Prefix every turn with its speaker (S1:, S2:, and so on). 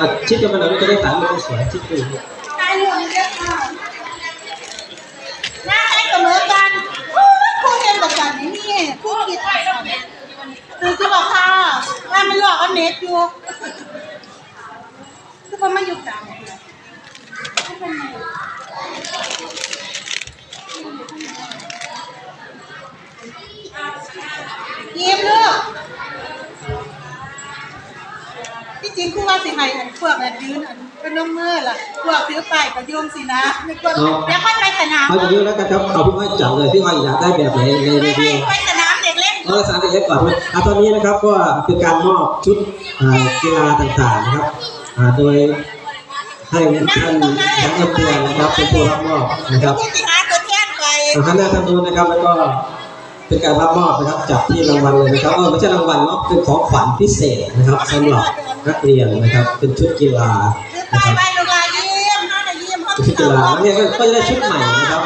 S1: อะชิดกันมาหน่อยจะได้ถ่ายรูปสวยชิดดู
S2: ถ่ายรูปเยอะค่ะหน้าให้เสมอกันโอ้ยครูเห็นแบบกันนี่นี่ครูคิดคือจะบอกค่ะว่ามันหลอกอันเน็ตอยู่คือมันมาอยู่กลางเนี่ยไม่เป็นไรยิ้มลูก ที่จริงครูว่าสิให้อันพวกนั้นยืนอันเป็นน้องมือล่ะพวกถือไปกับโยมสินะนึกว่าเดี๋ยวค่อยไปสนาม
S1: เอาอย่างนี้แล้วกันครับเอาพี่อ้อยจับเลยพี่อ้อยอยากได้แบบไหนในใน
S2: ไม่
S1: เดี
S2: ไม่
S1: ยว
S2: ไปสนามเด็กเล่น
S1: เอาสารเล็กก่อนนะอะตอนนี้นะครับก็คือการมอบชุดอ่ากีฬาต่างๆนะครับอ่าโดยให้ท่านนักเรียนนะครับเป็นผู้รับมอบนะครับ
S2: ผู้สิหาตัวแทนไป
S1: ทางข้างหน้าทางนู้นนะครับแล้วก็ เป็นการรับมอบนะครับจับที่รางวัลเลยนะครับเออไม่ใช่รางวัลเนาะเป็นของขวัญพิเศษนะครับสำหรับนักเรียนนะครับ เป็นชุดกีฬา
S2: คือไป
S1: นะครับ
S2: ไปลูกลายิ้มห้าจะยิ้มห้อง
S1: ชุดกีฬาเนี่ยก็จะได้ชุดใหม่นะ